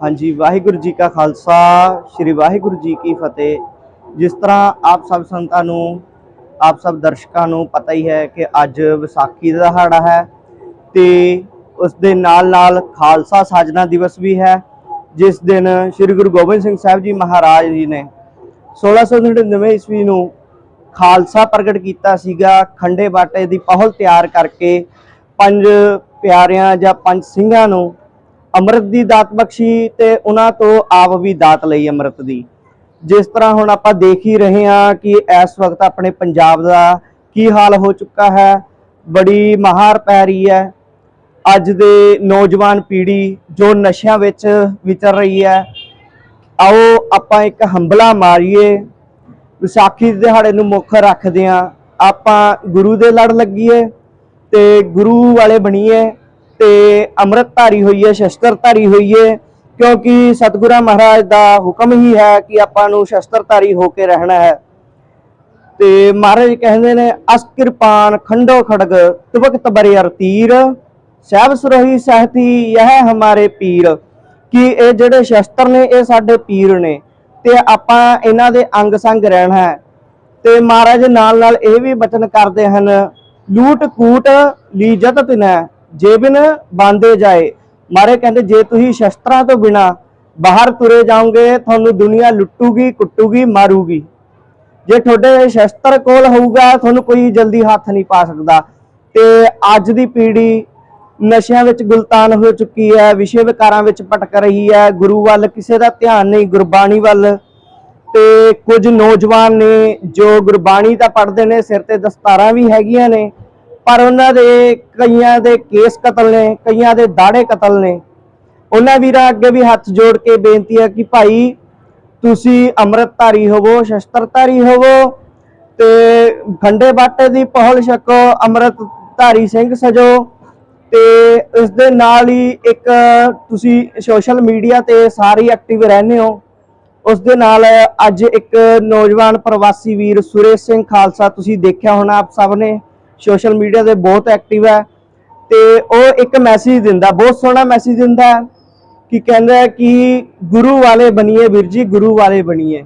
ਹਾਂਜੀ, ਵਾਹਿਗੁਰੂ ਜੀ ਕਾ ਖਾਲਸਾ, ਸ੍ਰੀ ਵਾਹਿਗੁਰੂ ਜੀ ਕੀ ਫਤਿਹ। ਜਿਸ ਤਰ੍ਹਾਂ ਆਪ ਸਭ ਸੰਤਾਂ ਨੂੰ, ਆਪ ਸਭ ਦਰਸ਼ਕਾਂ ਨੂੰ ਪਤਾ ਹੀ ਹੈ ਕਿ ਅੱਜ ਵਿਸਾਖੀ ਦਾ ਦਿਹਾੜਾ ਹੈ ਤੇ ਉਸ ਦੇ ਨਾਲ ਨਾਲ ਖਾਲਸਾ ਸਾਜਨਾ ਦਿਵਸ ਵੀ ਹੈ, ਜਿਸ ਦਿਨ ਸ੍ਰੀ ਗੁਰੂ ਗੋਬਿੰਦ ਸਿੰਘ ਸਾਹਿਬ ਜੀ ਮਹਾਰਾਜ ਜੀ ਨੇ 1699 ਈਸਵੀ ਨੂੰ ਖਾਲਸਾ ਪ੍ਰਗਟ ਕੀਤਾ ਸੀਗਾ, ਖੰਡੇ ਬਾਟੇ ਦੀ ਪਹਲ ਤਿਆਰ ਕਰਕੇ ਪੰਜ ਪਿਆਰਿਆਂ ਜਾਂ ਪੰਜ ਸਿੰਘਾਂ ਨੂੰ ਅੰਮ੍ਰਿਤ ਦੀ ਦਾਤ ਬਖਸ਼ੀ ਤੇ ਉਹਨਾਂ ਤੋਂ ਆਪ ਵੀ ਦਾਤ ਲਈ ਅੰਮ੍ਰਿਤ ਦੀ। ਜਿਸ ਤਰ੍ਹਾਂ ਹੁਣ ਆਪਾਂ ਦੇਖ ਹੀ ਰਹੇ ਹਾਂ ਕਿ ਇਸ ਵਕਤ ਆਪਣੇ ਪੰਜਾਬ ਦਾ ਕੀ ਹਾਲ ਹੋ ਚੁੱਕਾ ਹੈ, ਬੜੀ ਮਹਾਰ ਪੈ ਰਹੀ ਹੈ। ਅੱਜ ਦੇ ਨੌਜਵਾਨ ਪੀੜ੍ਹੀ ਜੋ ਨਸ਼ਿਆਂ ਵਿੱਚ ਵਿਚਰ ਰਹੀ ਹੈ, ਆਓ ਆਪਾਂ ਇੱਕ ਹੰਬਲਾ ਮਾਰੀਏ। ਵਿਸਾਖੀ ਦੇ ਦਿਹਾੜੇ ਨੂੰ ਮੁੱਖ ਰੱਖਦੇ ਹਾਂ। ਆਪਾਂ ਗੁਰੂ ਦੇ ਲੜ ਲੱਗੀਏ ਤੇ ਗੁਰੂ ਵਾਲੇ ਬਣੀਏ। ਤੇ ਅੰਮ੍ਰਿਤ ਧਾਰੀ ਹੋਈਏ ਸ਼ਸਤਰ ਧਾਰੀ ਹੋਈਏ ਕਿਉਂਕਿ ਸਤਿਗੁਰਾਂ ਮਹਾਰਾਜ ਦਾ ਹੁਕਮ ਹੀ ਹੈ ਕਿ ਆਪਾਂ ਨੂੰ ਸ਼ਸਤਰ ਧਾਰੀ ਹੋ ਕੇ ਰਹਿਣਾ ਹੈ। ਤੇ ਮਹਾਰਾਜ ਕਹਿੰਦੇ ਨੇ, ਅਸ ਕਿਰਪਾਨ ਖੰਡੋ ਖੜਗ ਤੁਬਕ ਤਬਰਿਅਰ ਤੀਰ ਸਹਿਬ ਸਰੋਹੀ ਸਹਤੀ, ਯਹ ਹਮਾਰੇ ਪੀਰ। ਕਿ ਇਹ ਜਿਹੜੇ ਸ਼ਸਤਰ ਨੇ, ਇਹ ਸਾਡੇ ਪੀਰ ਨੇ, ਤੇ ਆਪਾਂ ਇਹਨਾਂ ਦੇ ਅੰਗ ਸੰਗ ਰਹਿਣਾ ਹੈ। ਤੇ ਮਹਾਰਾਜ ਨਾਲ ਨਾਲ ਇਹ ਵੀ ਬਚਨ ਕਰਦੇ ਹਨ ਲੂਟ ਕੂਟ ਲੀਜਤ ਤਿਨੈ ਜੇਬਨ ਬਾਂਦੇ ਜਾਏ। ਮਾਰੇ ਕਹਿੰਦੇ, ਜੇ ਤੁਸੀਂ ਸ਼ਸਤਰਾਂ ਤੋਂ ਬਿਨਾ ਬਾਹਰ ਤੁਰੇ ਜਾਓਗੇ, ਤੁਹਾਨੂੰ ਦੁਨੀਆ ਲੁੱਟੂਗੀ, ਕੁੱਟੂਗੀ, ਮਾਰੂਗੀ। ਜੇ ਤੁਹਾਡੇ ਸ਼ਸਤਰ ਕੋਲ ਹੋਊਗਾ, ਤੁਹਾਨੂੰ ਕੋਈ ਜਲਦੀ ਹੱਥ ਨਹੀਂ ਪਾ ਸਕਦਾ। ਤੇ ਅੱਜ ਦੀ ਪੀੜ੍ਹੀ ਨਸ਼ਿਆਂ ਵਿੱਚ ਗੁਲਤਾਨ ਹੋ ਚੁੱਕੀ ਹੈ, ਵਿਸ਼ੇ ਵਿਕਾਰਾਂ ਵਿੱਚ ਭਟਕ ਰਹੀ ਹੈ। ਗੁਰੂ ਵੱਲ ਕਿਸੇ ਦਾ ਧਿਆਨ ਨਹੀਂ, ਗੁਰਬਾਣੀ ਵੱਲ। ਤੇ ਕੁਝ ਨੌਜਵਾਨ ਨੇ ਜੋ ਗੁਰਬਾਣੀ ਤਾਂ ਪੜ੍ਹਦੇ ਨੇ, ਸਿਰ ਤੇ ਦਸਤਾਰਾਂ ਵੀ ਹੈਗੀਆਂ ਨੇ। ਪਰ ਉਹਨਾਂ ਦੇ ਕਈਆਂ ਦੇ ਕੇਸ ਕਤਲ ਨੇ, ਕਈਆਂ ਦੇ ਦਾੜੇ ਕਤਲ ਨੇ। ਉਹਨਾਂ ਵੀਰਾਂ ਅੱਗੇ ਵੀ ਹੱਥ ਜੋੜ ਕੇ ਬੇਨਤੀ ਹੈ ਕਿ ਭਾਈ, ਤੁਸੀਂ ਅੰਮ੍ਰਿਤਧਾਰੀ ਹੋਵੋ, ਸ਼ਸਤਰਧਾਰੀ ਹੋਵੋ ਤੇ ਖੰਡੇ ਬਾਟੇ ਦੀ ਪਹਲ ਛਕੋ, ਅੰਮ੍ਰਿਤਧਾਰੀ ਸਿੰਘ ਸਜੋ ਤੇ ਇਸ ਦੇ ਨਾਲ ਹੀ ਇੱਕ ਤੁਸੀਂ ਸੋਸ਼ਲ ਮੀਡੀਆ ਤੇ ਸਾਰੇ ਐਕਟਿਵ ਰਹਿੰਦੇ ਹੋ। ਉਸ ਦੇ ਨਾਲ ਅੱਜ ਇੱਕ ਨੌਜਵਾਨ ਪ੍ਰਵਾਸੀ ਵੀਰ ਸੁਰੇਸ਼ ਸਿੰਘ ਖਾਲਸਾ ਤੁਸੀਂ ਦੇਖਿਆ ਹੋਣਾ ਆਪ ਸਭ ਨੇ। ਸੋਸ਼ਲ ਮੀਡੀਆ ਤੇ ਬਹੁਤ ਐਕਟਿਵ ਹੈ ਤੇ ਉਹ ਇੱਕ ਮੈਸੇਜ ਦਿੰਦਾ, ਬਹੁਤ ਸੋਹਣਾ ਮੈਸੇਜ ਦਿੰਦਾ ਕਿ ਕਹਿੰਦਾ ਕਿ ਗੁਰੂ ਵਾਲੇ ਬਣੀਏ ਵੀਰ ਜੀ, ਗੁਰੂ ਵਾਲੇ ਬਣੀਏ,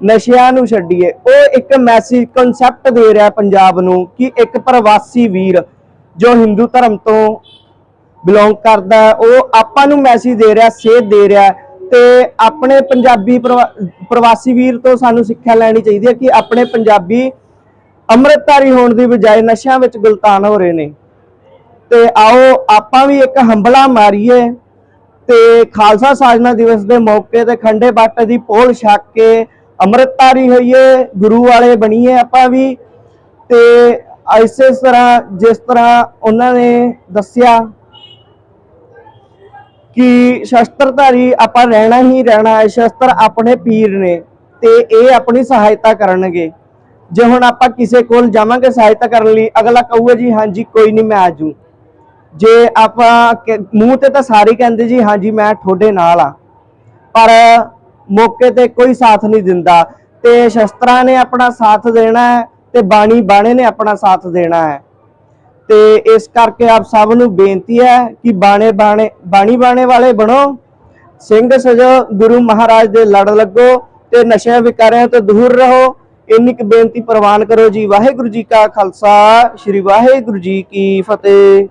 ਨਸ਼ਿਆਂ ਨੂੰ ਛੱਡੀਏ। ਉਹ ਇੱਕ ਮੈਸੇਜ ਕਨਸੈਪਟ ਦੇ ਰਿਹਾ ਪੰਜਾਬ ਨੂੰ ਕਿ ਇੱਕ ਪ੍ਰਵਾਸੀ ਵੀਰ ਜੋ ਹਿੰਦੂ ਧਰਮ ਤੋਂ ਬਿਲੋਂਗ ਕਰਦਾ ਉਹ ਆਪਾਂ ਨੂੰ ਮੈਸੇਜ ਦੇ ਰਿਹਾ, ਸੇਧ ਦੇ ਰਿਹਾ ਹੈ ਤੇ ਆਪਣੇ ਪੰਜਾਬੀ ਪ੍ਰਵਾ- ਪ੍ਰਵਾਸੀ ਵੀਰ ਤੋਂ ਸਾਨੂੰ ਸਿੱਖਿਆ ਲੈਣੀ ਚਾਹੀਦੀ ਹੈ ਕਿ ਆਪਣੇ ਪੰਜਾਬੀ ਅੰਮ੍ਰਿਤਧਾਰੀ ਹੋਣ ਦੀ ਬਜਾਏ ਨਸ਼ਿਆਂ ਵਿੱਚ ਗੁਲਤਾਨ ਹੋ ਰਹੇ ਨੇ। ਤੇ ਆਓ ਆਪਾਂ ਵੀ ਇੱਕ ਹੰਬਲਾ ਮਾਰੀਏ ਤੇ ਖਾਲਸਾ ਸਾਜਨਾ ਦਿਵਸ ਦੇ ਮੌਕੇ ਤੇ ਖੰਡੇ ਬਾਟੇ ਦੀ ਪੋਲ ਛਕ ਕੇ ਅੰਮ੍ਰਿਤਧਾਰੀ ਹੋਈਏ, ਗੁਰੂ ਵਾਲੇ ਬਣੀਏ ਆਪਾਂ ਵੀ। ਤੇ ਇਸੇ ਤਰ੍ਹਾਂ, ਜਿਸ ਤਰ੍ਹਾਂ ਉਹਨਾਂ ਨੇ ਦੱਸਿਆ ਕਿ ਸ਼ਸਤਰਧਾਰੀ ਆਪਾਂ ਰਹਿਣਾ ਹੀ ਰਹਿਣਾ ਹੈ, ਸ਼ਸਤਰ ਆਪਣੇ ਪੀਰ ਨੇ ਤੇ ਇਹ ਆਪਣੀ ਸਹਾਇਤਾ ਕਰਨਗੇ। ਜੇ ਹੁਣ ਆਪਾਂ ਕਿਸੇ ਕੋਲ ਜਾਵਾਂਗੇ ਸਹਾਇਤਾ ਕਰਨ ਲਈ, ਅਗਲਾ ਕਹੂਗਾ ਜੀ, ਹਾਂਜੀ, ਕੋਈ ਨਹੀਂ, ਮੈਂ ਆਜੂ ਜੇ ਆਪਾਂ ਮੂੰਹ ਤੇ ਤਾਂ ਸਾਰੇ ਕਹਿੰਦੇ ਜੀ, ਹਾਂਜੀ, ਮੈਂ ਤੁਹਾਡੇ ਨਾਲ ਆ। ਪਰ ਮੌਕੇ ਤੇ ਕੋਈ ਸਾਥ ਨਹੀਂ ਦਿੰਦਾ ਤੇ ਸ਼ਸਤਰਾਂ ਨੇ ਆਪਣਾ ਸਾਥ ਦੇਣਾ ਹੈ ਤੇ ਬਾਣੀ ਬਾਣੇ ਨੇ ਆਪਣਾ ਸਾਥ ਦੇਣਾ ਹੈ। ਤੇ ਇਸ ਕਰਕੇ ਆਪ ਸਭ ਨੂੰ ਬੇਨਤੀ ਹੈ ਕਿ ਬਾਣੇ ਬਾਣੇ, ਬਾਣੀ ਬਾਣੇ ਵਾਲੇ ਬਣੋ, ਸਿੰਘ ਸਜੋ, ਗੁਰੂ ਮਹਾਰਾਜ ਦੇ ਲੜ ਲੱਗੋ ਤੇ ਨਸ਼ਿਆਂ ਵਿਕਾਰਿਆਂ ਤੋਂ ਦੂਰ ਰਹੋ। ਇੰਨੀ ਕੁ ਬੇਨਤੀ ਪ੍ਰਵਾਨ ਕਰੋ ਜੀ। ਵਾਹਿਗੁਰੂ ਜੀ ਕਾ ਖਾਲਸਾ, ਸ੍ਰੀ ਵਾਹਿਗੁਰੂ ਜੀ ਕੀ ਫਤਿਹ।